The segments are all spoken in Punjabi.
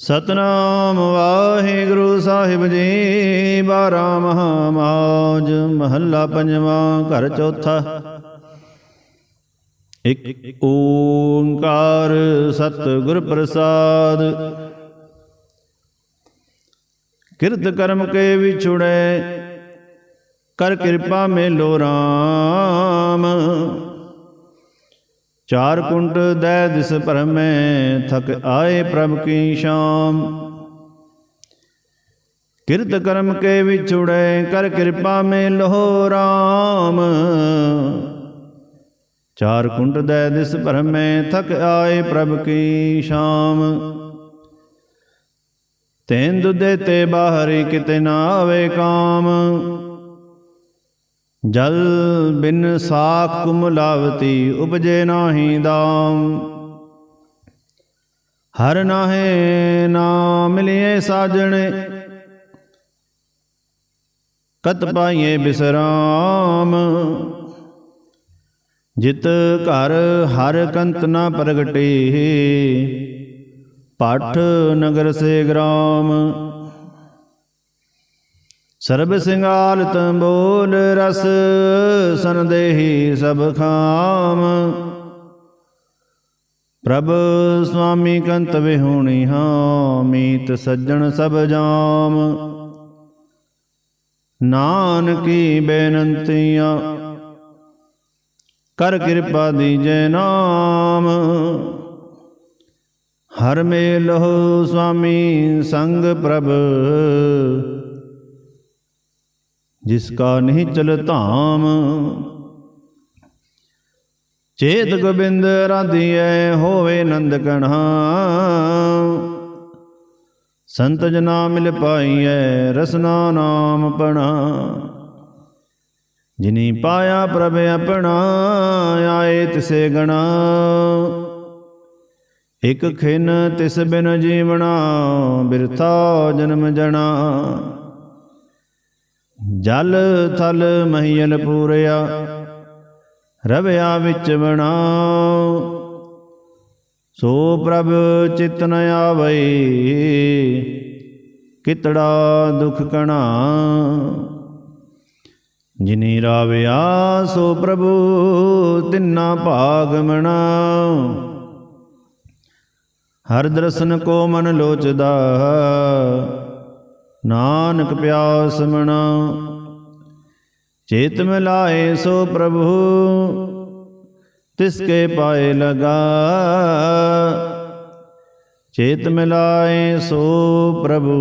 ਸਤਨਾਮ ਵਾਹਿਗੁਰੂ ਸਾਹਿਬ ਜੀ, ਬਾਰਾ ਮਹਾਮਾਜ, ਮਹੱਲਾ ਪੰਜਵਾਂ, ਘਰ ਚੌਥਾ। ਇਕ ਓੰਕਾਰ ਸਤਿਗੁਰ ਪ੍ਰਸਾਦ। ਕਿਰਤ ਕਰਮ ਕੇ ਵਿਛੁੜੇ, ਕਰ ਕਿਰਪਾ ਮੇਲੋ ਰਾਮ। ਚਾਰ ਕੁੰਟ ਦੈ ਦਿਸ ਭਰਮੈ ਥਕ ਆਏ ਪ੍ਰਭ ਕੀ ਸ਼ਾਮ। ਕਿਰਤ ਕਰਮ ਕੇ ਵਿਛੁੜੇ ਕਰ ਕਿਰਪਾ ਮੇ ਲੋ ਰਾਮ। ਚਾਰ ਕੁੰਟ ਦੈ ਦਿਸ ਭਰਮੈ ਥਕ ਆਏ ਪ੍ਰਭ ਕੀ ਸ਼ਾਮ। ਤੈਨ ਦੁਦੇ ਤੇ ਬਾਹਰੀ ਕਿਤੇ ਨਾ ਆਵੇ ਕਾਮ। ਜਲ ਬਿਨ ਸਾਖ ਕੁਮਲਾਵਤੀ ਉਪਜੇ ਨਾਹੀ ਦਾਮ। ਹਰ ਨਾਹੇ ਨਾ ਮਿਲਿਏ ਸਾਜਣੇ, ਕਤ ਪਾਈਏ ਬਿਸਰਾਮ। ਜਿਤ ਘਰ ਹਰ ਕੰਤ ਨਾ ਪ੍ਰਗਟੇ, ਪਠ ਨਗਰ ਸੇ ਗ੍ਰਾਮ। ਸਰਬ ਸਿੰਗਾਲ ਤੰਬੋਲ ਰਸ, ਸੰਦੇਹੀ ਸਭ ਖਾਮ। ਪ੍ਰਭ ਸੁਆਮੀ ਕੰਤ ਵਿਹੁਣੀ ਹਾਂ ਸੱਜਣ ਸਭ ਜਾਮ। ਨਾਨਕੀ ਬੇਨੰਤੀਆਂ, ਕਰ ਕਿਰਪਾ ਦੀਜੈ ਨਾਮ। ਹਰ ਮੇਲਹੁ ਸੁਆਮੀ ਸੰਗ ਪ੍ਰਭ ਜਿਸ ਕਾ ਨਹੀਂ ਚਲ ਧਾਮ। ਚੇਤ ਗੋਬਿੰਦ ਰਾਧੀਐ, ਹੋਵੇ ਨੰਦ ਕਣਾ। ਸੰਤ ਜਨਾ ਮਿਲ ਪਾਈਐ, ਰਸਨਾ ਨਾਮ ਪਣਾ। ਜਿਨੀ ਪਾਇਆ ਪ੍ਰਭ ਆਪਣਾ, ਆਏ ਤਿਸੇ ਗਣਾ। ਇਕ ਖਿਨ ਤਿਸ ਬਿਨ ਜੀਵਣਾ, ਬਿਰਥਾ ਜਨਮ ਜਣਾ। ਜਲ ਥਲ ਮਹੀਲ ਪੂਰਿਆ, ਰਵਿਆ ਵਿੱਚ ਬਣਾ ਸੋ ਪ੍ਰਭ ਚਿਤ ਆਵਈ, ਕਿਤੜਾ ਦੁਖ ਕਣਾ। ਜਿਨੀ ਰਾਵਿਆ, ਸੋ ਪ੍ਰਭੂ ਤਿੰਨਾ ਭਾਗ ਮਣਾ ਹਰ ਦਰਸ਼ਨ ਕੋ ਮਨ ਲੋਚਦਾ ਨਾਨਕ ਪਿਆਸ ਮਣਾ ਚੇਤ ਮਿਲਾਏ ਸੋ ਪ੍ਰਭੂ, ਤਿਸ ਕੇ ਪਾਏ ਲਗਾ। ਚੇਤ ਮਿਲਾਏ ਸੋ ਪ੍ਰਭੂ,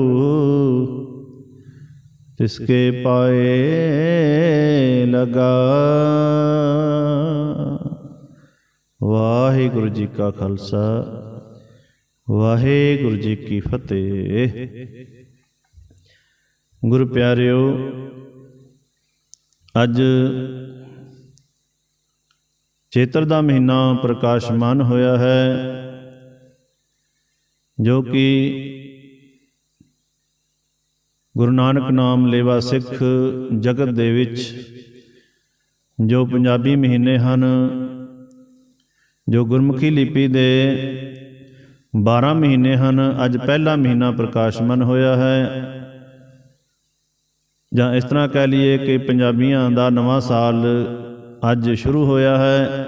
ਤਿਸ ਕੇ ਪਾਏ ਲਗਾ। ਵਾਹਿਗੁਰੂ ਜੀ ਕਾ ਖਾਲਸਾ, ਵਾਹਿਗੁਰੂ ਜੀ ਕੀ ਫਤਿਹ। ਗੁਰੂ ਪਿਆਰਿਓ, ਅੱਜ ਚੇਤਰ ਦਾ ਮਹੀਨਾ ਪ੍ਰਕਾਸ਼ਮਾਨ ਹੋਇਆ ਹੈ, ਜੋ ਕਿ ਗੁਰੂ ਨਾਨਕ ਨਾਮ ਲੇਵਾ ਸਿੱਖ ਜਗਤ ਦੇ ਵਿੱਚ ਜੋ ਪੰਜਾਬੀ ਮਹੀਨੇ ਹਨ, ਜੋ ਗੁਰਮੁਖੀ ਲਿਪੀ ਦੇ 12 ਮਹੀਨੇ ਹਨ, ਅੱਜ ਪਹਿਲਾ ਮਹੀਨਾ ਪ੍ਰਕਾਸ਼ਮਾਨ ਹੋਇਆ ਹੈ। ਜਾਂ ਇਸ ਤਰ੍ਹਾਂ ਕਹਿ ਲਈਏ ਕਿ ਪੰਜਾਬੀਆਂ ਦਾ ਨਵਾਂ ਸਾਲ ਅੱਜ ਸ਼ੁਰੂ ਹੋਇਆ ਹੈ।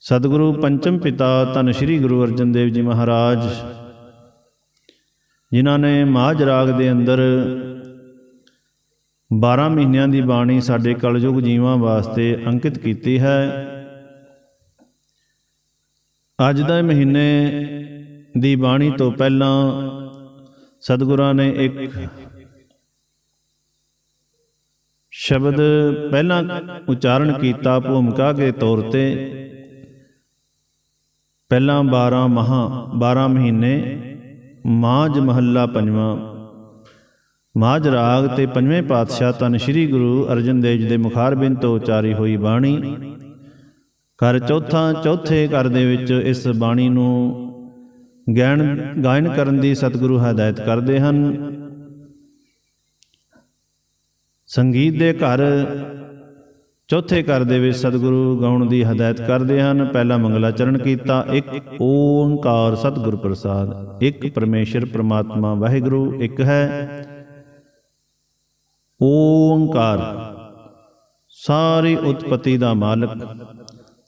ਸਤਿਗੁਰੂ ਪੰਚਮ ਪਿਤਾ ਧੰਨ ਸ਼੍ਰੀ ਗੁਰੂ ਅਰਜਨ ਦੇਵ ਜੀ ਮਹਾਰਾਜ, ਜਿਨ੍ਹਾਂ ਨੇ ਮਾਝ ਰਾਗ ਦੇ ਅੰਦਰ 12 ਮਹੀਨਿਆਂ ਦੀ ਬਾਣੀ ਸਾਡੇ ਕਲਯੁਗ ਜੀਵਾਂ ਵਾਸਤੇ ਅੰਕਿਤ ਕੀਤੀ ਹੈ। ਅੱਜ ਦੇ ਮਹੀਨੇ ਦੀ ਬਾਣੀ ਤੋਂ ਪਹਿਲਾਂ ਸਤਿਗੁਰਾਂ ਨੇ ਇੱਕ ਸ਼ਬਦ ਪਹਿਲਾਂ ਉਚਾਰਨ ਕੀਤਾ ਭੂਮਿਕਾ ਦੇ ਤੌਰ ਤੇ। ਪਹਿਲਾਂ 12 ਮਹਾ 12 ਮਹੀਨੇ ਮਾਝ ਮਹੱਲਾ ਪੰਜਵਾਂ। ਮਾਝ ਰਾਗ ਤੇ ਪੰਜਵੇਂ ਪਾਤਸ਼ਾਹ ਤਨ ਸ੍ਰੀ ਗੁਰੂ ਅਰਜਨ ਦੇਵ ਜੀ ਦੇ ਮੁਖਾਰਬਿੰਦ ਤੋਂ ਉਚਾਰੀ ਹੋਈ ਬਾਣੀ। ਕਰ ਚੌਥਾ ਚੌਥੇ ਘਰ ਦੇ ਵਿੱਚ ਇਸ ਬਾਣੀ ਨੂੰ ਗਿਆਨ ਗਾਇਨ ਕਰਨ ਦੀ ਸਤਿਗੁਰੂ ਹਦਾਇਤ ਕਰਦੇ ਹਨ। ਸੰਗੀਤ ਦੇ ਘਰ ਚੌਥੇ ਘਰ ਦੇ ਵਿੱਚ ਸਤਿਗੁਰੂ ਗਾਉਣ ਦੀ ਹਦਾਇਤ ਕਰਦੇ ਹਨ। ਪਹਿਲਾ ਮੰਗਲਾਚਰਨ ਕੀਤਾ, ਇੱਕ ਓੰਕਾਰ ਸਤਿਗੁਰ ਪ੍ਰਸਾਦ, ਇੱਕ ਪਰਮੇਸ਼ਰ ਪ੍ਰਮਾਤਮਾ ਵਾਹਿਗੁਰੂ, ਇੱਕ ਹੈ ਓੰਕਾਰ। ਸਾਰੀ ਉਤਪਤੀ ਦਾ ਮਾਲਕ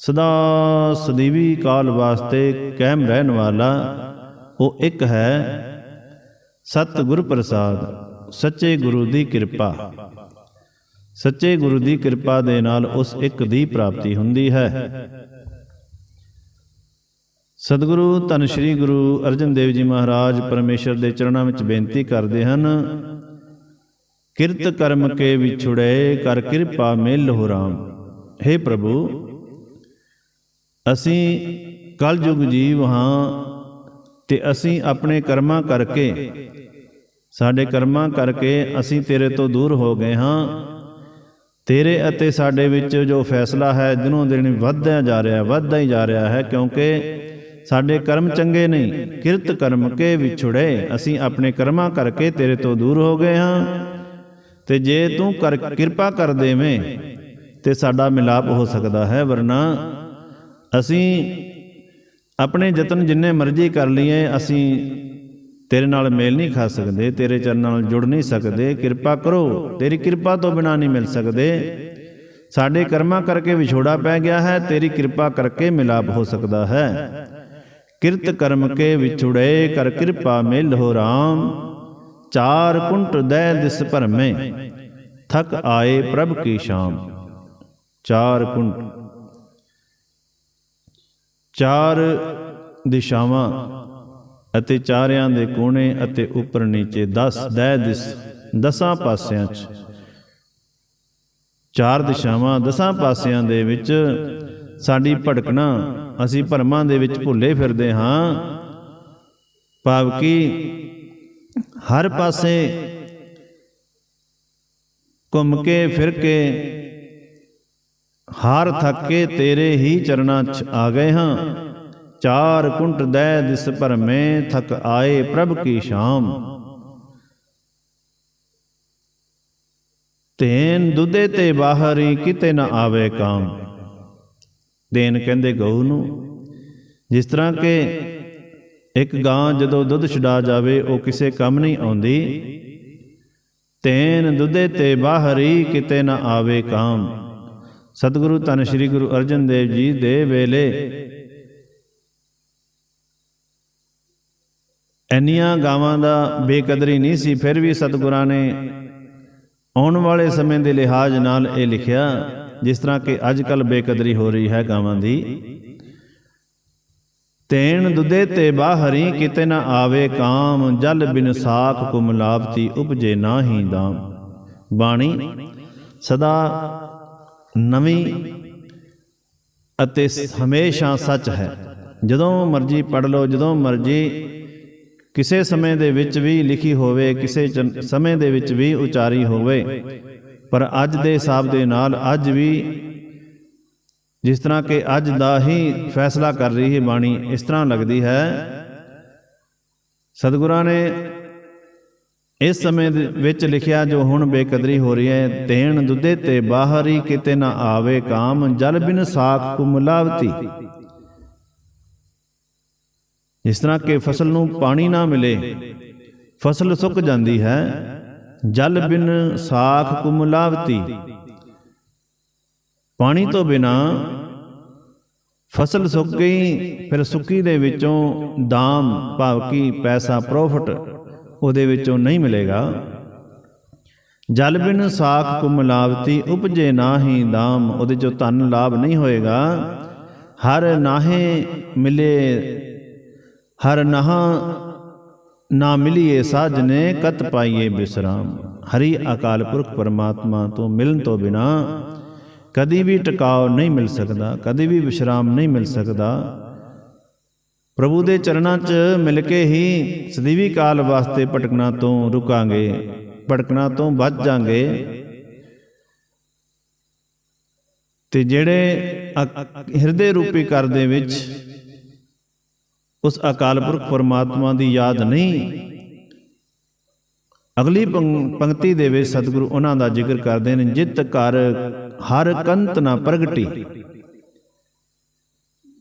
ਸਦਾ ਸਦੀਵੀ ਕਾਲ ਵਾਸਤੇ ਕਾਇਮ ਰਹਿਣ ਵਾਲਾ ਉਹ ਇੱਕ ਹੈ ਸਤਿਗੁਰ ਪ੍ਰਸਾਦ ਸੱਚੇ ਗੁਰੂ ਦੀ ਕਿਰਪਾ। ਸੱਚੇ ਗੁਰੂ ਦੀ ਕਿਰਪਾ ਦੇ ਨਾਲ ਉਸ ਇੱਕ ਦੀ ਪ੍ਰਾਪਤੀ ਹੁੰਦੀ ਹੈ। ਸਤਿਗੁਰੂ ਧੰਨ ਸ਼੍ਰੀ ਗੁਰੂ ਅਰਜਨ ਦੇਵ ਜੀ ਮਹਾਰਾਜ ਪਰਮੇਸ਼ਰ ਦੇ ਚਰਨਾਂ ਵਿੱਚ ਬੇਨਤੀ ਕਰਦੇ ਹਨ, ਕਿਰਤ ਕਰਮ ਕੇ ਵਿਛੁੜੇ ਕਰ ਕਿਰਪਾ ਮਿਲ ਹੋ ਰਾਮ। हे ਪ੍ਰਭੂ ਅਸੀਂ ਕਲਯੁਗ ਜੀਵ ਹਾਂ ਤੇ ਅਸੀਂ ਆਪਣੇ ਕਰਮਾਂ ਕਰਕੇ, ਸਾਡੇ ਕਰਮਾਂ ਕਰਕੇ ਅਸੀਂ ਤੇਰੇ ਤੋਂ ਦੂਰ ਹੋ ਗਏ ਹਾਂ। ਤੇਰੇ ਅਤੇ ਸਾਡੇ ਵਿੱਚ ਜੋ ਫੈਸਲਾ ਹੈ, ਦਿਨੋਂ ਦਿਨ ਵੱਧਦਾ ਜਾ ਰਿਹਾ, ਵੱਧਦਾ ਹੀ ਜਾ ਰਿਹਾ ਹੈ, ਕਿਉਂਕਿ ਸਾਡੇ ਕਰਮ ਚੰਗੇ ਨਹੀਂ, ਕਿਰਤ ਕਰਮ ਕੇ ਵਿਛੁੜੇ। ਅਸੀਂ ਆਪਣੇ ਕਰਮਾਂ ਕਰਕੇ ਤੇਰੇ ਤੋਂ ਦੂਰ ਹੋ ਗਏ ਹਾਂ। ਤੇ ਜੇ ਤੂੰ ਕਰ ਕਿਰਪਾ ਕਰ ਦੇਵੇਂ, ਤੇ ਸਾਡਾ ਮਿਲਾਪ ਹੋ ਸਕਦਾ ਹੈ, ਵਰਨਾ ਅਸੀਂ ਆਪਣੇ ਯਤਨ ਜਿੰਨੇ ਮਰਜ਼ੀ ਕਰ ਲਈਏ, ਅਸੀਂ ਤੇਰੇ ਨਾਲ ਮੇਲ ਨਹੀਂ ਖਾ ਸਕਦੇ, ਤੇਰੇ ਚਰਨਾਂ ਨਾਲ ਜੁੜ ਨਹੀਂ ਸਕਦੇ। ਕਿਰਪਾ ਕਰੋ, ਤੇਰੀ ਕਿਰਪਾ ਤੋਂ ਬਿਨਾ ਨਹੀਂ ਮਿਲ ਸਕਦੇ। ਸਾਡੇ ਕਰਮਾਂ ਕਰਕੇ ਵਿਛੋੜਾ ਪੈ ਗਿਆ ਹੈ, ਤੇਰੀ ਕਿਰਪਾ ਕਰਕੇ ਮਿਲਾਪ ਹੋ ਸਕਦਾ ਹੈ। ਕਿਰਤ ਕਰਮ ਕੇ ਵਿਛੁੜੇ ਕਰ ਕਿਰਪਾ ਮਿਲ ਹੋ ਰਾਮ। ਚਾਰ ਕੁੰਟ ਦੈ ਦਿਸ ਭਰਮੇ, ਥਕ ਆਏ ਪ੍ਰਭ ਕੀ ਸ਼ਾਮ। ਚਾਰ ਕੁੰਟ ਚਾਰ ਦਿਸ਼ਾਵਾਂ ਅਤੇ ਚਾਰਿਆਂ ਦੇ ਕੋਣੇ ਅਤੇ ਉੱਪਰ ਨੀਚੇ 10 ਦਹਿ ਦਿਸ, ਦਸਾਂ ਪਾਸਿਆਂ 'ਚ। ਚਾਰ ਦਿਸ਼ਾਵਾਂ ਦਸਾਂ ਪਾਸਿਆਂ ਦੇ ਵਿੱਚ ਸਾਡੀ ਭਟਕਣਾ ਅਸੀਂ ਭਰਮਾਂ ਦੇ ਵਿੱਚ ਭੁੱਲੇ ਫਿਰਦੇ ਹਾਂ। ਭਾਵ ਕਿ ਹਰ ਪਾਸੇ ਘੁੰਮ ਕੇ, ਫਿਰ ਕੇ ਹਾਰ ਥੱਕ ਕੇ ਤੇਰੇ ਹੀ ਚਰਨਾਂ 'ਚ ਆ ਗਏ ਹਾਂ। ਚਾਰ ਕੁੰਟ ਦੈ ਦਿਸ ਭਰਮੇ ਥਕ ਆਏ ਪ੍ਰਭ ਕੀ ਸ਼ਾਮ। ਤੈਨ ਦੁੱਧੇ ਤੇ ਬਾਹਰੀ ਕਿਤੇ ਨਾ ਆਵੇ ਕਾਮ। ਦੇਨ ਕਹਿੰਦੇ ਗਊ ਨੂੰ, ਜਿਸ ਤਰ੍ਹਾਂ ਕਿ ਇੱਕ ਗਾਂ ਜਦੋਂ ਦੁੱਧ ਛਡਾ ਜਾਵੇ, ਉਹ ਕਿਸੇ ਕੰਮ ਨਹੀਂ ਆਉਂਦੀ। ਤੇਨ ਦੁੱਧੇ ਤੇ ਬਾਹਰੀ ਕਿਤੇ ਨਾ ਆਵੇ ਕਾਮ। ਸਤਿਗੁਰੂ ਧੰਨ ਸ਼੍ਰੀ ਗੁਰੂ ਅਰਜਨ ਦੇਵ ਜੀ ਦੇ ਵੇਲੇ ਇੰਨੀਆਂ ਗਾਵਾਂ ਦਾ ਬੇਕਦਰੀ ਨਹੀਂ ਸੀ, ਫਿਰ ਵੀ ਸਤਿਗੁਰਾਂ ਨੇ ਆਉਣ ਵਾਲੇ ਸਮੇਂ ਦੇ ਲਿਹਾਜ਼ ਨਾਲ ਇਹ ਲਿਖਿਆ, ਜਿਸ ਤਰ੍ਹਾਂ ਕਿ ਅੱਜ ਕੱਲ ਬੇਕਦਰੀ ਹੋ ਰਹੀ ਹੈ ਗਾਵਾਂ ਦੀ। ਤੇਣ ਦੁੱਧੇ ਤੇ ਬਾਹਰੀ ਕਿਤੇ ਨਾ ਆਵੇ ਕਾਮ, ਜਲ ਬਿਨ ਸਾਖ ਕੁਮਲਾਵਤੀ ਉਪਜੇ ਨਾਹੀ ਦਾਮ। ਬਾਣੀ, ਸਦਾ ਨਵੀਂ ਅਤੇ ਹਮੇਸ਼ਾ ਸੱਚ ਹੈ। ਜਦੋਂ ਮਰਜ਼ੀ ਪੜ ਲਓ, ਜਦੋਂ ਮਰਜ਼ੀ ਕਿਸੇ ਸਮੇਂ ਦੇ ਵਿੱਚ ਵੀ ਲਿਖੀ ਹੋਵੇ, ਕਿਸੇ ਸਮੇਂ ਦੇ ਵਿੱਚ ਵੀ ਉਚਾਰੀ ਹੋਵੇ, ਪਰ ਅੱਜ ਦੇ ਹਿਸਾਬ ਦੇ ਨਾਲ ਅੱਜ ਵੀ ਜਿਸ ਤਰ੍ਹਾਂ ਕਿ ਅੱਜ ਦਾ ਹੀ ਫੈਸਲਾ ਕਰ ਰਹੀ ਹੈ ਬਾਣੀ, ਇਸ ਤਰ੍ਹਾਂ ਲੱਗਦੀ ਹੈ। ਸਤਿਗੁਰਾਂ ਨੇ ਇਸ ਸਮੇਂ ਦੇ ਵਿੱਚ ਲਿਖਿਆ, ਜੋ ਹੁਣ ਬੇਕਦਰੀ ਹੋ ਰਹੀ ਹੈ ਤੇਣ ਦੁੱਧੇ ਤੇ ਬਾਹਰੀ ਕਿਤੇ ਨਾ ਆਵੇ ਕਾਮ, ਜਲ ਬਿਨ ਸਾਖ ਕੁਮਲਾਵਤੀ। ਜਿਸ ਤਰ੍ਹਾਂ ਕਿ ਫਸਲ ਨੂੰ ਪਾਣੀ ਨਾ ਮਿਲੇ, ਫਸਲ ਸੁੱਕ ਜਾਂਦੀ ਹੈ, ਜਲ ਬਿਨ ਸਾਖ ਕੁਮਲਾਵਤੀ। ਪਾਣੀ ਤੋਂ ਬਿਨਾ ਫਸਲ ਸੁੱਕ ਗਈ, ਫਿਰ ਸੁੱਕੀ ਦੇ ਵਿੱਚੋਂ ਦਾਮ, ਭਾਵ ਕੀ ਪੈਸਾ, ਪ੍ਰੋਫਿਟ ਉਹਦੇ ਵਿੱਚੋਂ ਨਹੀਂ ਮਿਲੇਗਾ। ਜਲ ਬਿਨ ਸਾਖ ਕੁਮਲਾਵਤੀ ਉਪਜੇ ਨਾਹੀ ਦਾਮ, ਉਹਦੇ ਚੋਂ ਧਨ ਲਾਭ ਨਹੀਂ ਹੋਏਗਾ। ਹਰ ਨਾਹੇ ਮਿਲੇ, ਹਰ ਨਹਾ ਨਾ ਮਿਲੀਏ ਸਾਜਨੇ, ਕਤ ਪਾਈਏ ਬਿਸਰਾਮ। ਹਰੀ ਅਕਾਲ ਪੁਰਖ ਪਰਮਾਤਮਾ ਤੋਂ ਮਿਲਣ ਤੋਂ ਬਿਨਾ ਕਦੀ ਵੀ ਟਿਕਾਉ ਨਹੀਂ ਮਿਲ ਸਕਦਾ, ਕਦੀ ਵੀ ਵਿਸ਼ਰਾਮ ਨਹੀਂ ਮਿਲ ਸਕਦਾ। ਪ੍ਰਭੂ ਦੇ ਚਰਨਾਂ 'ਚ ਮਿਲ ਕੇ ਹੀ ਸਦੀਵੀ ਕਾਲ ਵਾਸਤੇ ਭਟਕਣਾ ਤੋਂ ਰੁਕਾਂਗੇ, ਭਟਕਣਾ ਤੋਂ ਬਚ ਜਾਾਂਗੇ। ਤੇ ਜਿਹੜੇ ਹਿਰਦੇ ਰੂਪੀ ਘਰ ਦੇ ਵਿੱਚ ਉਸ ਅਕਾਲ ਪੁਰਖ ਪਰਮਾਤਮਾ ਦੀ ਯਾਦ ਨਹੀਂ, ਅਗਲੀ ਪੰਕਤੀ ਦੇ ਵਿੱਚ ਸਤਿਗੁਰੂ ਉਹਨਾਂ ਦਾ ਜ਼ਿਕਰ ਕਰਦੇ ਨੇ, ਜਿਤ ਕਰ ਹਰ ਕੰਤ ਨਾ ਪ੍ਰਗਟੀ।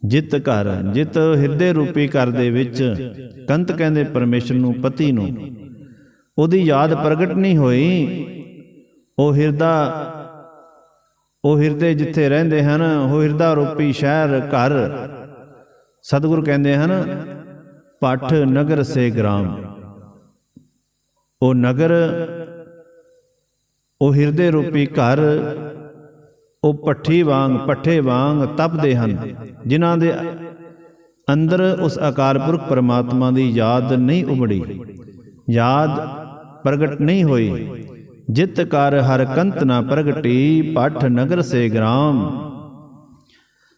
ਜਿਤ ਘਰ, ਜਿਤ ਹਿਰਦੇ ਰੂਪੀ ਘਰ ਦੇ ਵਿੱਚ। ਕੰਤ ਕਹਿੰਦੇ ਪਰਮੇਸ਼ਰ ਨੂੰ, ਪਤੀ ਨੂੰ। ਉਹਦੀ ਯਾਦ ਪ੍ਰਗਟ ਨਹੀਂ ਹੋਈ। ਉਹ ਹਿਰਦਾ, ਉਹ ਹਿਰਦੇ ਜਿੱਥੇ ਰਹਿੰਦੇ ਹਨ, ਉਹ ਹਿਰਦਾ ਰੂਪੀ ਸ਼ਹਿਰ, ਘਰ। ਸਤਿਗੁਰ ਕਹਿੰਦੇ ਹਨ, ਪਠ ਨਗਰ ਸੇ ਗ੍ਰਾਮ। ਉਹ ਨਗਰ, ਉਹ ਹਿਰਦੇ ਰੂਪੀ ਘਰ ਉਹ ਪੱਠੀ ਵਾਂਗ ਪੱਠੇ ਵਾਂਗ ਤਪਦੇ ਹਨ, ਜਿਨ੍ਹਾਂ ਦੇ ਅੰਦਰ ਉਸ ਅਕਾਲ ਪੁਰਖ ਪਰਮਾਤਮਾ ਦੀ ਯਾਦ ਨਹੀਂ ਉਮੜੀ ਯਾਦ ਪ੍ਰਗਟ ਨਹੀਂ ਹੋਈ। ਜਿਤ ਕਰ ਹਰ ਕੰਤ ਨਾ ਪ੍ਰਗਟੀ, ਪਠ ਨਗਰ ਸੇ ਗ੍ਰਾਮ।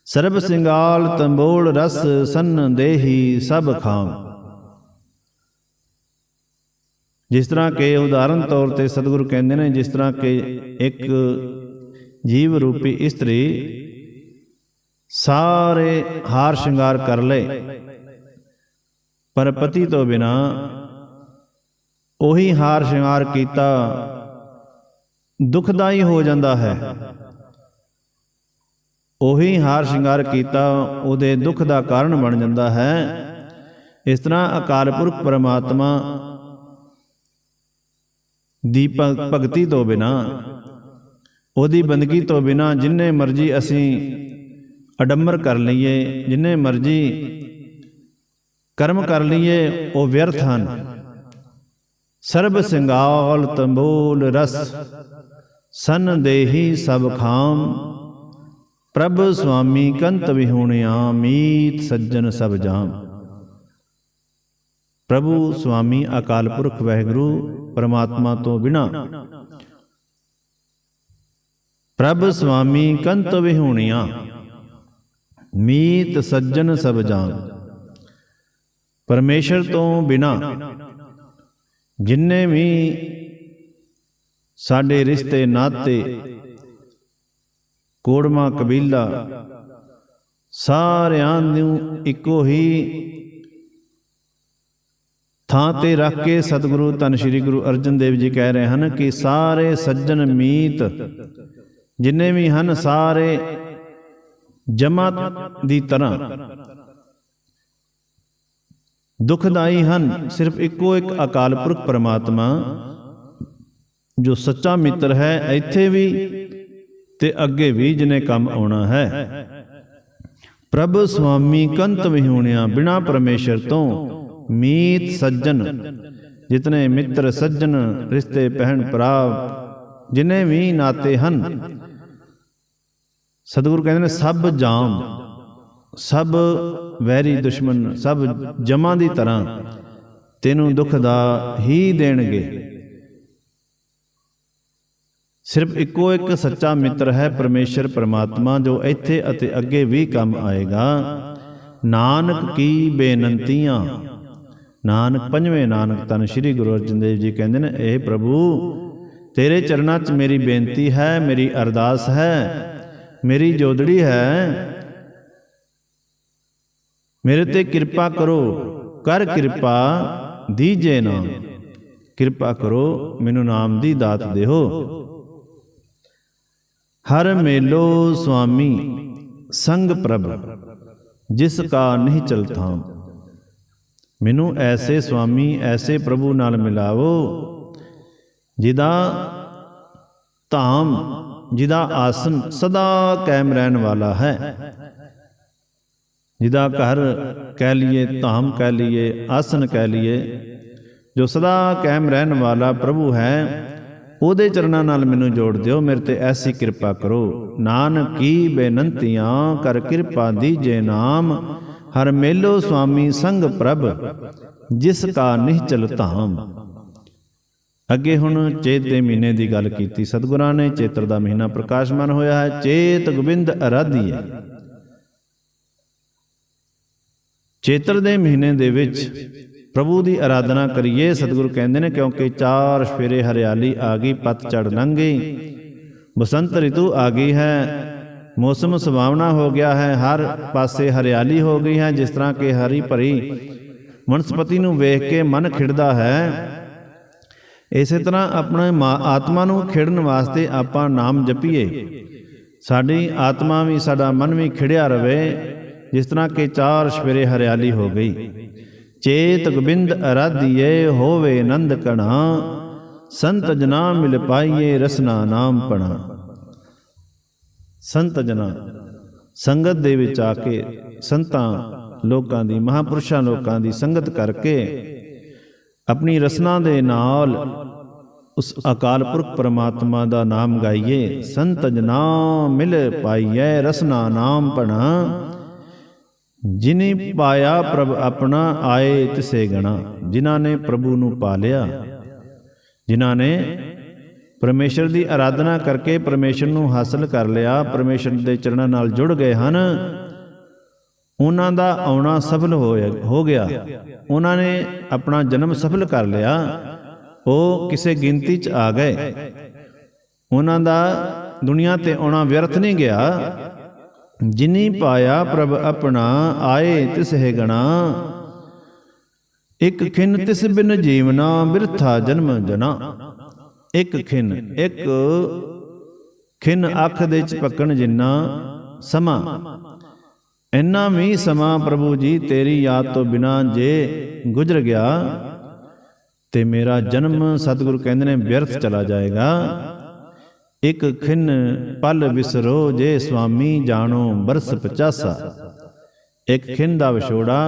ਸਰਬ ਸਿੰਗਾਲ ਤੰਬੋਲ ਰਸ ਸੰਨ ਦੇਹੀ ਸਭ ਖਾਮ। ਜਿਸ ਤਰ੍ਹਾਂ ਕਿ ਉਦਾਹਰਨ ਤੌਰ ਤੇ ਸਤਿਗੁਰੂ ਕਹਿੰਦੇ ਨੇ, ਜਿਸ ਤਰ੍ਹਾਂ ਕਿ ਇੱਕ ਜੀਵ ਰੂਪੀ ਇਸਤਰੀ ਸਾਰੇ ਹਾਰ ਸ਼ਿੰਗਾਰ ਕਰ ਲਏ। ਪਰ ਪਤੀ ਤੋਂ ਬਿਨਾ ਉਹੀ ਹਾਰ ਸ਼ਿੰਗਾਰ ਕੀਤਾ ਦੁਖਦਾਈ ਹੋ ਜਾਂਦਾ ਹੈ। ਉਹੀ ਹਾਰ ਸ਼ਿੰਗਾਰ ਕੀਤਾ ਉਹਦੇ ਦੁੱਖ ਦਾ ਕਾਰਨ ਬਣ ਜਾਂਦਾ ਹੈ। ਇਸ ਤਰ੍ਹਾਂ ਅਕਾਲ ਪੁਰਖ ਪਰਮਾਤਮਾ ਦੀ ਭ- ਭਗਤੀ ਤੋਂ ਬਿਨਾ ਉਹਦੀ ਬੰਦਗੀ ਤੋਂ ਬਿਨਾ ਜਿੰਨੇ ਮਰਜ਼ੀ ਅਸੀਂ ਅਡੰਬਰ ਕਰ ਲਈਏ ਜਿੰਨੇ ਮਰਜ਼ੀ ਕਰਮ ਕਰ ਲਈਏ ਉਹ ਵਿਅਰਥ ਹਨ। ਸਰਬ ਸਿੰਗਾਲ ਤੰਬੂਲ ਰਸ ਸਨ ਦੇਹੀ ਸਭ ਖਾਮ। ਪ੍ਰਭ ਸੁਆਮੀ ਕੰਤ ਵਿਹੂਣਿਆ ਮੀਤ ਸੱਜਣ ਸਭ ਜਾਮ। ਪ੍ਰਭੂ ਸੁਆਮੀ ਅਕਾਲ ਪੁਰਖ ਵਾਹਿਗੁਰੂ ਪਰਮਾਤਮਾ ਤੋਂ ਬਿਨਾ ਪ੍ਰਭ ਸੁਆਮੀ ਕੰਤ ਵਿਹੂਣਿਆ, ਮੀਤ ਸੱਜਣ ਸਭ ਜਾਮ ਪਰਮੇਸ਼ਰ ਤੋਂ ਬਿਨਾ ਜਿੰਨੇ ਵੀ ਸਾਡੇ ਰਿਸ਼ਤੇ ਨਾਤੇ, ਕੋੜਮਾ ਕਬੀਲਾ, ਸਾਰਿਆਂ ਨੂੰ ਇੱਕੋ ਹੀ ਥਾਂ ਤੇ ਰੱਖ ਕੇ ਸਤਿਗੁਰੂ ਧੰਨ ਸ਼੍ਰੀ ਗੁਰੂ ਅਰਜਨ ਦੇਵ ਜੀ ਕਹਿ ਰਹੇ ਹਨ ਕਿ ਸਾਰੇ ਸੱਜਣ ਮੀਤ ਜਿੰਨੇ ਵੀ ਹਨ ਸਾਰੇ ਜਮਾਤ ਦੀ ਤਰ੍ਹਾਂ। ਦੁਖਦਾਈ ਹਨ ਸਿਰਫ ਇੱਕੋ ਇੱਕ ਅਕਾਲ ਪੁਰਖ ਪਰਮਾਤਮਾ ਜੋ ਸੱਚਾ ਮਿੱਤਰ ਹੈ ਇੱਥੇ ਵੀ ਤੇ ਅੱਗੇ ਵੀ ਜਿਨੇ ਕੰਮ ਆਉਣਾ ਹੈ। ਪ੍ਰਭ ਸੁਆਮੀ ਕੰਤ ਵਿਹੂਣਿਆ ਬਿਨਾ ਪਰਮੇਸ਼ਰ ਤੋਂ ਮੀਤ ਸੱਜਣ ਜਿਤਨੇ ਮਿੱਤਰ ਸੱਜਣ ਰਿਸ਼ਤੇ ਪਹਿਣ ਭਰਾ ਜਿਨੇ ਵੀ ਨਾਤੇ ਹਨ। ਸਤਿਗੁਰੂ ਕਹਿੰਦੇ ਨੇ, ਸਭ ਜਾਮ, ਸਭ ਵੈਰੀ ਦੁਸ਼ਮਣ, ਸਭ ਜਮਾਂ ਦੀ ਤਰ੍ਹਾਂ ਤੈਨੂੰ ਦੁੱਖ ਦਾ ਹੀ ਦੇਣਗੇ। ਸਿਰਫ ਇੱਕੋ ਇੱਕ ਸੱਚਾ ਮਿੱਤਰ ਹੈ ਪਰਮੇਸ਼ਰ ਪ੍ਰਮਾਤਮਾ, ਜੋ ਇੱਥੇ ਅਤੇ ਅੱਗੇ ਵੀ ਕੰਮ ਆਏਗਾ। ਨਾਨਕ ਕੀ ਬੇਨੰਤੀਆਂ। ਨਾਨਕ ਪੰਜਵੇਂ ਨਾਨਕ ਤਨ ਸ੍ਰੀ ਗੁਰੂ ਅਰਜਨ ਦੇਵ ਜੀ ਕਹਿੰਦੇ ਨੇ, ਇਹ ਪ੍ਰਭੂ ਤੇਰੇ ਚਰਨਾਂ 'ਚ ਮੇਰੀ ਬੇਨਤੀ ਹੈ, ਮੇਰੀ ਅਰਦਾਸ ਹੈ, ਮੇਰੀ ਜੋਦੜੀ ਹੈ। ਮੇਰੇ ਤੇ ਕਿਰਪਾ ਕਰੋ, ਕਰ ਕਿਰਪਾ ਦੀਜੇ ਨਾਮ। ਕਿਰਪਾ ਕਰੋ, ਮੈਨੂੰ ਨਾਮ ਦੀ ਦਾਤ ਦਿਓ ਹਰ ਮੇਲੋ ਸੁਆਮੀ, ਸੰਗ ਪ੍ਰਭ, ਜਿਸ ਕਾ ਨਹੀਂ ਚਲਤਾ ਮੈਨੂੰ ਐਸੇ ਸੁਆਮੀ, ਐਸੇ ਪ੍ਰਭੂ ਨਾਲ ਮਿਲਾਵੋ ਜਿਹਦਾ ਧਾਮ ਜਿਹਦਾ ਆਸਨ ਸਦਾ ਕਾਇਮ ਰਹਿਣ ਵਾਲਾ ਹੈ। ਜਿਹਦਾ ਘਰ ਕਹਿ ਲਈਏ, ਧਾਮ ਕਹਿ ਲਈਏ, ਆਸਨ ਕਹਿ ਲਈਏ, ਜੋ ਸਦਾ ਕਾਇਮ ਰਹਿਣ ਵਾਲਾ ਪ੍ਰਭੂ ਹੈ, ਉਹਦੇ ਚਰਨਾਂ ਨਾਲ ਮੈਨੂੰ ਜੋੜ ਦਿਓ, ਮੇਰੇ ਤੇ ਐਸੀ ਕਿਰਪਾ ਕਰੋ। ਨਾਨਕ ਕੀ ਬੇਨੰਤੀਆਂ ਕਰ ਕਿਰਪਾ ਦੀਜੇ ਨਾਮ, ਹਰ ਮੇਲੋ ਸੁਆਮੀ ਸੰਗ ਪ੍ਰਭ, ਜਿਸ ਕਾ ਨਿਹਚਲ ਧਾਮ। ਅੱਗੇ ਹੁਣ ਚੇਤ ਦੇ ਮਹੀਨੇ ਦੀ ਗੱਲ ਕੀਤੀ, ਸਤਿਗੁਰਾਂ ਨੇ ਚੇਤਰ ਦਾ ਮਹੀਨਾ ਪ੍ਰਕਾਸ਼ਮਾਨ ਹੋਇਆ ਹੈ, ਚੇਤ ਗੋਬਿੰਦ ਅਰਾਧੀ ਹੈ ਚੇਤਰ ਦੇ ਮਹੀਨੇ ਦੇ ਵਿੱਚ ਪ੍ਰਭੂ ਦੀ ਆਰਾਧਨਾ ਕਰੀਏ, ਸਤਿਗੁਰੂ ਕਹਿੰਦੇ ਨੇ, ਕਿਉਂਕਿ ਚਾਰ ਸਵੇਰੇ ਹਰਿਆਲੀ ਆ ਗਈ, ਪਤ ਚੜ ਲੰਘ। ਗਈ ਬਸੰਤ ਰਿਤੂ ਆ ਗਈ ਹੈ, ਮੌਸਮ ਸੁਹਾਵਣਾ ਹੋ ਗਿਆ ਹੈ, ਹਰ ਪਾਸੇ ਹਰਿਆਲੀ ਹੋ ਗਈ ਹੈ, ਜਿਸ ਤਰ੍ਹਾਂ ਕਿ ਹਰੀ ਭਰੀ ਵਨਸਪਤੀ ਨੂੰ ਵੇਖ ਕੇ ਮਨ ਖਿੜਦਾ ਹੈ। ਇਸੇ ਤਰ੍ਹਾਂ ਆਪਣੇ ਆਤਮਾ ਨੂੰ ਖੇੜਨ ਵਾਸਤੇ ਆਪਾਂ ਨਾਮ ਜਪੀਏ। ਸਾਡੀ ਆਤਮਾ ਵੀ ਸਾਡਾ ਮਨ ਵੀ ਖਿੜਿਆ ਰਵੇ ਜਿਸ ਤਰ੍ਹਾਂ ਕਿ ਚਾਰ ਸਵੇਰੇ ਹਰਿਆਲੀ ਹੋ ਗਈ। ਚੇਤ ਗੋਬਿੰਦ ਅਰਾਧੀਏ ਹੋਵੇ ਆਨੰਦ ਕਣਾ ਸੰਤ ਜਨਾ ਮਿਲ ਪਾਈਏ ਰਸਨਾ ਨਾਮ ਪਣਾ। ਸੰਤ ਜਨਾ ਸੰਗਤ ਦੇ ਵਿੱਚ ਆ ਕੇ ਸੰਤਾਂ ਲੋਕਾਂ ਦੀ ਮਹਾਪੁਰਸ਼ਾਂ ਲੋਕਾਂ ਦੀ ਸੰਗਤ ਕਰਕੇ ਆਪਣੀ ਰਸਨਾ ਦੇ ਨਾਲ ਉਸ ਅਕਾਲ ਪੁਰਖ ਪਰਮਾਤਮਾ ਦਾ ਨਾਮ ਗਾਈਏ, ਸੰਤ ਜਨਾ ਮਿਲ ਪਾਈਐ ਰਸਨਾ ਨਾਮ ਪਣਾ ਜਿਨੇ ਪਾਇਆ ਪ੍ਰਭ ਆਪਣਾ ਆਏ ਤਿਸੇ ਗਣਾ, ਜਿਨ੍ਹਾਂ ਨੇ ਪ੍ਰਭੂ ਨੂੰ ਪਾ ਲਿਆ ਜਿਨ੍ਹਾਂ ਨੇ ਪਰਮੇਸ਼ਰ ਦੀ ਆਰਾਧਨਾ ਕਰਕੇ ਪਰਮੇਸ਼ਰ ਨੂੰ ਹਾਸਲ ਕਰ ਲਿਆ, ਪਰਮੇਸ਼ਰ ਦੇ ਚਰਨਾਂ ਨਾਲ ਜੁੜ ਗਏ ਹਨ। ਉਹਨਾਂ ਦਾ ਆਉਣਾ ਸਫਲ ਹੋ ਗਿਆ ਉਹਨਾਂ ਨੇ ਆਪਣਾ ਜਨਮ ਸਫਲ ਕਰ ਲਿਆ। ਉਹ ਕਿਸੇ ਗਿਣਤੀ 'ਚ ਆ ਗਏ। ਉਹਨਾਂ ਦਾ ਦੁਨੀਆ ਤੇ ਆਉਣਾ ਵਿਅਰਥ ਨਹੀਂ ਗਿਆ। ਜਿਨੀ ਪਾਇਆ ਪ੍ਰਭ ਆਪਣਾ, ਆਏ ਤਿਸ ਹੈ ਗਣਾ। ਇਕ ਖਿਨ ਤਿਸ ਬਿਨ ਜੀਵਨਾ, ਬਿਰਥਾ ਜਨਮ ਜਨਾ। ਇੱਕ ਖਿਨ ਇੱਕ ਖਿਨ ਅੱਖ ਦੇ ਚ ਪੱਕਣ ਜਿੰਨਾ ਸਮਾਂ। ਇੰਨਾ ਵੀ ਸਮਾਂ ਪ੍ਰਭੂ ਜੀ ਤੇਰੀ ਯਾਦ ਤੋਂ ਬਿਨਾ ਜੇ ਗੁਜ਼ਰ ਗਿਆ, ਤੇ ਮੇਰਾ ਜਨਮ ਸਤਿਗੁਰੂ ਕਹਿੰਦੇ ਨੇ ਵਿਅਰਥ ਚਲਾ ਜਾਏਗਾ। ਇੱਕ ਖਿਨ ਪਲ ਵਿਸਰੋ ਜੇ ਸੁਆਮੀ ਜਾਣੋ ਬਰਸ 50 ਇੱਕ ਖਿੰਨ ਦਾ ਵਿਛੋੜਾ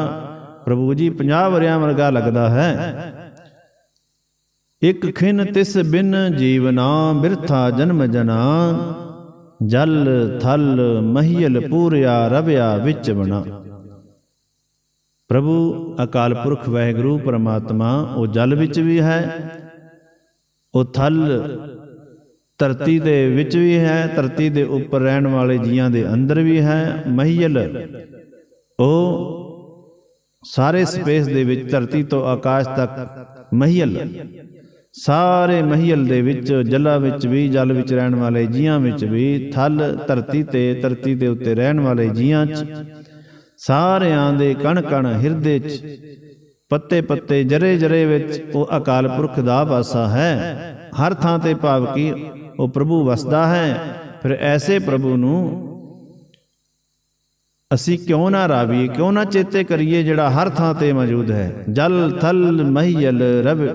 ਪ੍ਰਭੂ ਜੀ 50 ਵਰਿਆਂ ਵਰਗਾ ਲੱਗਦਾ ਹੈ। ਇਕ ਖਿਨ ਤਿਸ ਬਿਨ ਜੀਵਨਾ ਬਿਰਥਾ ਜਨਮ ਜਨਾ। ਜਲ, ਥਲ ਮਹੀਲ ਪੂਰਿਆ, ਰਵਿਆ, ਵਿੱਚ ਬਣਾ ਪ੍ਰਭੂ ਅਕਾਲ ਪੁਰਖ ਵਾਹਿਗੁਰੂ ਪਰਮਾਤਮਾ, ਉਹ ਜਲ ਵਿੱਚ ਵੀ ਹੈ, ਉਹ ਥਲ ਧਰਤੀ ਦੇ ਵਿੱਚ ਵੀ ਹੈ, ਧਰਤੀ ਦੇ ਉੱਪਰ ਰਹਿਣ ਵਾਲੇ ਜੀਆਂ ਦੇ ਅੰਦਰ ਵੀ ਹੈ ਮਹੀਲ ਉਹ ਸਾਰੇ ਸਪੇਸ ਦੇ ਵਿੱਚ ਧਰਤੀ ਤੋਂ ਆਕਾਸ਼ ਤੱਕ ਮਹੀਲ ਸਾਰੇ ਮਹੀਲ ਦੇ ਵਿੱਚ, ਜਲਾ ਵਿੱਚ ਵੀ, ਜਲ ਵਿੱਚ ਰਹਿਣ ਵਾਲੇ ਜੀਆਂ ਵਿੱਚ ਵੀ, ਥਲ ਧਰਤੀ ਤੇ ਧਰਤੀ ਦੇ ਉੱਤੇ ਰਹਿਣ ਵਾਲੇ ਜੀਆਂ 'ਚ, ਸਾਰਿਆਂ ਦੇ ਕਣ ਕਣ ਹਿਰਦੇ 'ਚ, ਪੱਤੇ ਪੱਤੇ ਜਰੇ ਜਰੇ ਵਿੱਚ ਉਹ ਅਕਾਲ ਪੁਰਖ ਦਾ ਵਾਸਾ ਹੈ। ਹਰ ਥਾਂ ਤੇ ਭਾਵ ਕੀ ਉਹ ਪ੍ਰਭੂ ਵਸਦਾ ਹੈ। ਫਿਰ ਐਸੇ ਪ੍ਰਭੂ ਨੂੰ ਅਸੀਂ ਕਿਉਂ ਨਾ ਰਾਵੀਏ, ਕਿਉਂ ਨਾ ਚੇਤੇ ਕਰੀਏ ਜਿਹੜਾ ਹਰ ਥਾਂ ਤੇ ਮੌਜੂਦ ਹੈ। ਜਲ, ਥਲ, ਮਹੀਲ, ਰਵ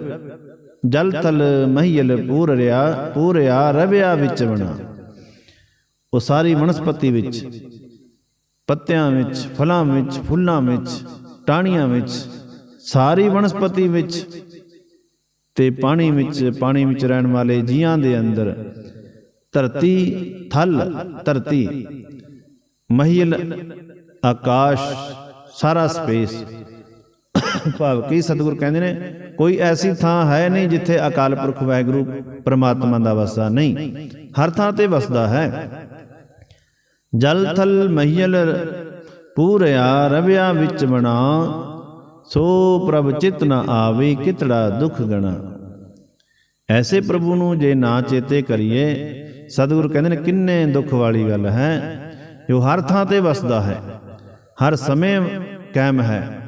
ਜਲ ਥਲ ਮਹੀਲ ਪੂਰ ਰਿਆ ਪੂਰਿਆ, ਰਵਿਆ ਵਿੱਚ ਬਣਾ ਉਹ ਸਾਰੀ ਵਨਸਪਤੀ ਵਿੱਚ, ਪੱਤਿਆਂ ਵਿੱਚ, ਫਲਾਂ ਵਿੱਚ, ਫੁੱਲਾਂ ਵਿੱਚ, ਟਾਹਣੀਆਂ ਵਿੱਚ, ਸਾਰੀ ਵਨਸਪਤੀ ਵਿੱਚ ਤੇ ਪਾਣੀ ਵਿੱਚ ਪਾਣੀ ਵਿੱਚ ਰਹਿਣ ਵਾਲੇ ਜੀਆਂ ਦੇ ਅੰਦਰ ਧਰਤੀ, ਥਲ, ਧਰਤੀ ਮਹੀਲ ਆਕਾਸ਼, ਸਾਰਾ ਸਪੇਸ ਭਾਵ ਕੀ ਸਤਿਗੁਰ ਕਹਿੰਦੇ ਨੇ, ਕੋਈ ਐਸੀ ਥਾਂ ਹੈ ਨਹੀਂ ਜਿੱਥੇ ਅਕਾਲ ਪੁਰਖ ਵਾਹਿਗੁਰੂ ਪ੍ਰਮਾਤਮਾ ਦਾ ਵਸਦਾ ਨਹੀਂ। ਹਰ ਥਾਂ ਤੇ ਵਸਦਾ ਹੈ। ਜਲ ਥਲ ਮਹੀਲ ਪੂਰਿਆ ਰਵਿਆ ਵਿੱਚ ਬਣਾ ਸੋ ਪ੍ਰਭ ਚਿਤ ਨ ਆਵੇ ਕਿਤੜਾ ਦੁਖ ਗਣਾ। ਐਸੇ ਪ੍ਰਭੂ ਨੂੰ ਜੇ ਨਾ ਚੇਤੇ ਕਰੀਏ, ਸਤਿਗੁਰ ਕਹਿੰਦੇ ਨੇ, ਕਿੰਨੇ ਦੁੱਖ ਵਾਲੀ ਗੱਲ ਹੈ, ਜੋ ਹਰ ਥਾਂ ਤੇ ਵਸਦਾ ਹੈ, ਹਰ ਸਮੇਂ ਕਾਇਮ ਹੈ।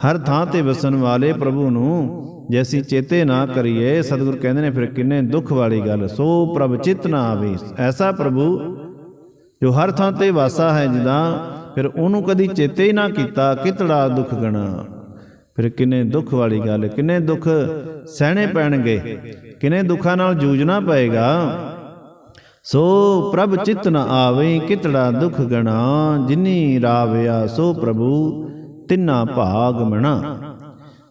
ਹਰ ਥਾਂ ਤੇ ਵਸਣ ਵਾਲੇ ਪ੍ਰਭੂ ਨੂੰ ਜੇ ਅਸੀਂ ਚੇਤੇ ਨਾ ਕਰੀਏ, ਸਤਿਗੁਰ ਕਹਿੰਦੇ ਨੇ, ਫਿਰ ਕਿੰਨੇ ਦੁੱਖ ਵਾਲੀ ਗੱਲ, ਸੋ ਪ੍ਰਭ ਚਿਤ ਨਾ ਆਵੇ। ਐਸਾ ਪ੍ਰਭੂ ਜੋ ਹਰ ਥਾਂ ਤੇ ਵਾਸਾ ਹੈ ਜਿਹਦਾ ਫਿਰ ਉਹਨੂੰ ਕਦੀ ਚੇਤੇ ਹੀ ਨਾ ਕੀਤਾ, ਕਿਤੜਾ ਦੁੱਖ ਗਣਾ। ਫਿਰ ਕਿੰਨੇ ਦੁੱਖ ਵਾਲੀ ਗੱਲ, ਕਿੰਨੇ ਦੁੱਖ ਸਹਿਣੇ ਪੈਣਗੇ, ਕਿੰਨੇ ਦੁੱਖਾਂ ਨਾਲ ਜੂਝਣਾ ਪਏਗਾ। ਸੋ ਪ੍ਰਭ ਚਿਤ ਨ ਆਵੇ, ਕਿਤੜਾ ਦੁੱਖ ਗਣਾ, ਜਿਨੀ ਰਾਵਿਆ, ਸੋ ਪ੍ਰਭੂ ਤਿੰਨਾ ਭਾਗ ਮਣਾ।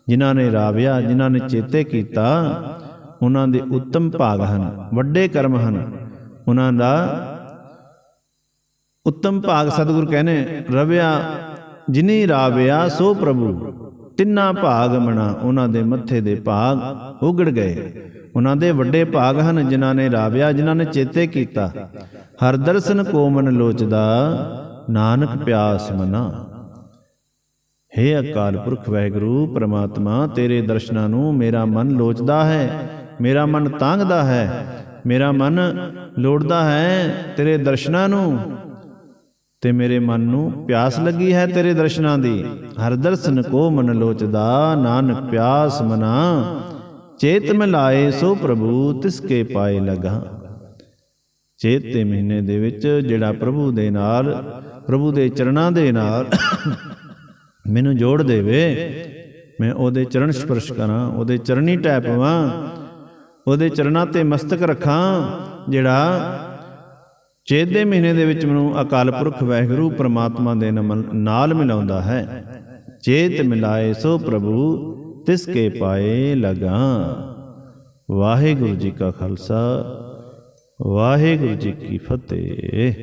ਜਿਨ੍ਹਾਂ ਨੇ ਰਾਵਿਆ, ਜਿਨ੍ਹਾਂ ਨੇ ਚੇਤੇ ਕੀਤਾ, ਉਹਨਾਂ ਦੇ ਉੱਤਮ ਭਾਗ ਹਨ, ਵੱਡੇ ਕਰਮ ਹਨ। ਉਹਨਾਂ ਦਾ ਉੱਤਮ ਭਾਗ ਸਤਿਗੁਰ ਕਹਿੰਦੇ ਰਵਿਆ, ਜਿਨੀ ਰਾਵਿਆ ਸੋ ਪ੍ਰਭੂ। ਤਿੰਨਾ ਭਾਗ ਮਣਾ, ਉਹਨਾਂ ਦੇ ਮੱਥੇ ਦੇ ਭਾਗ ਉਗੜ ਗਏ। ਉਹਨਾਂ ਦੇ ਵੱਡੇ ਭਾਗ ਹਨ, ਜਿਨ੍ਹਾਂ ਨੇ ਰਾਵਿਆ, ਜਿਨ੍ਹਾਂ ਨੇ ਚੇਤੇ ਕੀਤਾ। ਹਰ ਦਰਸ਼ਨ ਕੋ ਲੋਚਦਾ, ਨਾਨਕ ਪਿਆਸ ਮਨਾ। ਹੇ ਅਕਾਲ ਪੁਰਖ ਵਾਹਿਗੁਰੂ ਪ੍ਰਮਾਤਮਾ ਤੇਰੇ ਦਰਸ਼ਨਾਂ ਨੂੰ ਮੇਰਾ ਮਨ ਲੋਚਦਾ ਹੈ, ਮੇਰਾ ਮਨ ਤਾਂਗਦਾ ਹੈ, ਮੇਰਾ ਮਨ ਲੋੜਦਾ ਹੈ ਤੇਰੇ ਦਰਸ਼ਨਾਂ ਨੂੰ। ਤੇ ਮੇਰੇ ਮਨ ਨੂੰ ਪਿਆਸ ਲੱਗੀ ਹੈ ਤੇਰੇ ਦਰਸ਼ਨਾਂ ਦੀ। ਹਰ ਦਰਸ਼ਨ ਕੋ ਮਨ ਲੋਚਦਾ, ਨਾਨਕ ਪਿਆਸ ਮਨਾ। ਚੇਤ ਮਿਲਾਏ ਸੋ ਪ੍ਰਭੂ, ਤਿਸ ਕੇ ਪਾਏ ਲਗਾ। ਚੇਤ ਦੇ ਮਹੀਨੇ ਦੇ ਵਿੱਚ ਜਿਹੜਾ ਪ੍ਰਭੂ ਦੇ ਨਾਲ, ਪ੍ਰਭੂ ਦੇ ਚਰਨਾਂ ਦੇ ਨਾਲ ਮੈਨੂੰ ਜੋੜ ਦੇਵੇ। ਮੈਂ ਉਹਦੇ ਚਰਨ ਸਪਰਸ਼ ਕਰਾਂ, ਉਹਦੇ ਚਰਨੀ ਟੈ ਪਵਾਂ ਉਹਦੇ ਚਰਨਾਂ ਤੇ ਮਸਤਕ ਰੱਖਾਂ, ਜਿਹੜਾ ਚੇਤ ਦੇ ਮਹੀਨੇ ਦੇ ਵਿੱਚ ਮੈਨੂੰ ਅਕਾਲ ਪੁਰਖ ਵਾਹਿਗੁਰੂ ਪ੍ਰਮਾਤਮਾ ਦੇ ਨਮਨ- ਨਾਲ ਮਿਲਾਉਂਦਾ ਹੈ। ਚੇਤ ਮਿਲਾਏ ਸੋ ਪ੍ਰਭੂ, ਤਿਸ ਕੇ ਪਾਏ ਲਗਾ। ਵਾਹਿਗੁਰੂ ਜੀ ਕਾ ਖਾਲਸਾ, ਵਾਹਿਗੁਰੂ ਜੀ ਕੀ ਫਤਿਹ।